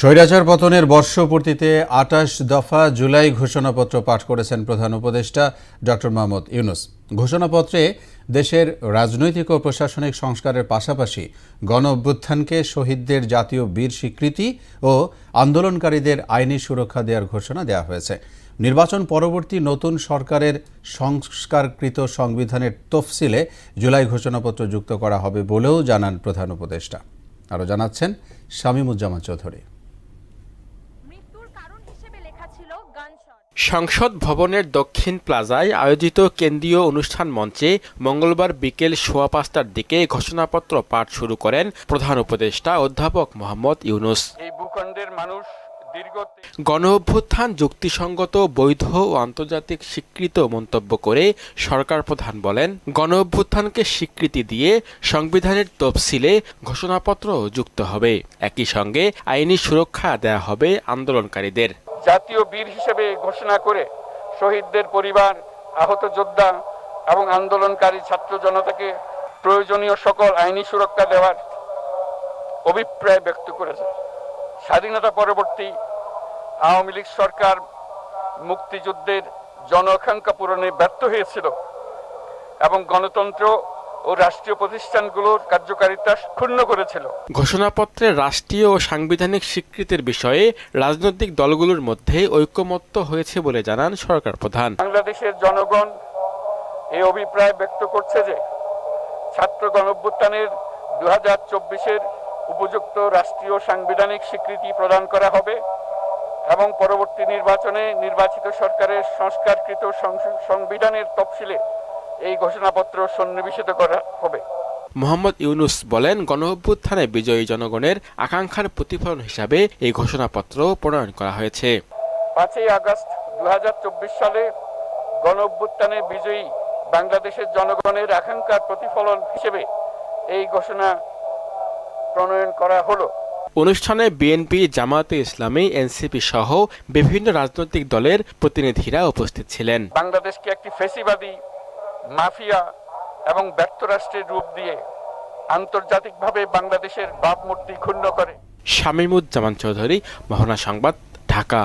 স্বৈরাচার পতনের বর্ষপূর্তিতে আটাশ দফা জুলাই ঘোষণাপত্র পাঠ করেছেন প্রধান উপদেষ্টা ডক্টর মোহাম্মদ ইউনুস। ঘোষণাপত্রে দেশের রাজনৈতিক ও প্রশাসনিক সংস্কারের পাশাপাশি গণ অভ্যুত্থানকে শহীদদের জাতীয় বীর স্বীকৃতি ও আন্দোলনকারীদের আইনি সুরক্ষা দেওয়ার ঘোষণা দেওয়া হয়েছে। নির্বাচন পরবর্তী নতুন সরকারের সংস্কারকৃত সংবিধানের তফসিলে জুলাই ঘোষণাপত্র যুক্ত করা হবে বলেও জানান প্রধান উপদেষ্টা। আরও জানাচ্ছেন শামীমুজ্জামান চৌধুরী। সংসদ ভবনের দক্ষিণ প্লাজায় আয়োজিত কেন্দ্রীয় অনুষ্ঠান মঞ্চে মঙ্গলবার বিকেল সোয়া পাঁচটার দিকে ঘোষণাপত্র পাঠ শুরু করেন প্রধান উপদেষ্টা অধ্যাপক মোহাম্মদ ইউনুস। এই ভূখণ্ডের মানুষ গণ অভ্যুত্থান যুক্তিসঙ্গত বৈধ ও আন্তর্জাতিক স্বীকৃত মন্তব্য করে সরকার প্রধান বলেন গণ অভ্যুত্থানকে স্বীকৃতি দিয়ে সংবিধানের তফসিলে ঘোষণাপত্র যুক্ত হবে। একই সঙ্গে আইনি সুরক্ষা দেয়া হবে আন্দোলনকারীদের। জাতীয় বীর হিসেবে ঘোষণা করে শহীদদের পরিবার, আহত যোদ্ধা এবং আন্দোলনকারী ছাত্র জনতাকে প্রয়োজনীয় সকল আইনি সুরক্ষা দেওয়ার অভিপ্রায় ব্যক্ত করেছে। স্বাধীনতা পরবর্তী আওয়ামী লীগ সরকার মুক্তিযুদ্ধের জনআকাঙ্ক্ষা পূরণে ব্যর্থ হয়েছিল এবং গণতন্ত্র ও রাষ্ট্রীয় প্রতিষ্ঠানগুলোর কার্যকারিতা ক্ষুণ্ণ করেছিল। ঘোষণাপত্রে রাষ্ট্রীয় ও সাংবিধানিক স্বীকৃতির বিষয়ে রাজনৈতিক দলগুলোর মধ্যে ঐক্যমত্য হয়েছে বলে জানান সরকার প্রধান। বাংলাদেশের জনগণ এই অভিপ্রায় ব্যক্ত করছে যে ছাত্র গণঅভ্যুত্থানের দু হাজার চব্বিশের উপযুক্ত রাষ্ট্রীয় সাংবিধানিক স্বীকৃতি প্রদান করা হবে এবং পরবর্তী নির্বাচনে নির্বাচিত সরকারের সংস্কারকৃত সংস- সংবিধানের তফসিলে এই ঘোষণাপত্র সন্নিবেশিত করা হবে। মোহাম্মদ ইউনুস বলেন গণ অভ্যুত্থানে বিজয়ী জনগণের আকাঙ্ক্ষার প্রতিফলন হিসাবে এই ঘোষণাপত্র প্রণয়ন করা হয়েছে। পাঁচই আগস্ট দুহাজার চব্বিশ সালে গণ অভ্যুত্থানে বিজয়ী বাংলাদেশের জনগণের আকাঙ্ক্ষার প্রতিফলন হিসেবে এই ঘোষণা প্রণয়ন করা হলো। অনুষ্ঠানে বিএনপি জামায়াতে ইসলামী এনসিপি সহ বিভিন্ন রাজনৈতিক দলের প্রতিনিধিরা উপস্থিত ছিলেন। বাংলাদেশকে একটি ফেসিবাদী মাফিয়া এবং ব্যর্থ রাষ্ট্রের রূপ দিয়ে আন্তর্জাতিকভাবে বাংলাদেশের ভাবমূর্তি ক্ষুণ্ণ করে। শামীমুজ্জামান চৌধুরী, মহনা সংবাদ, ঢাকা।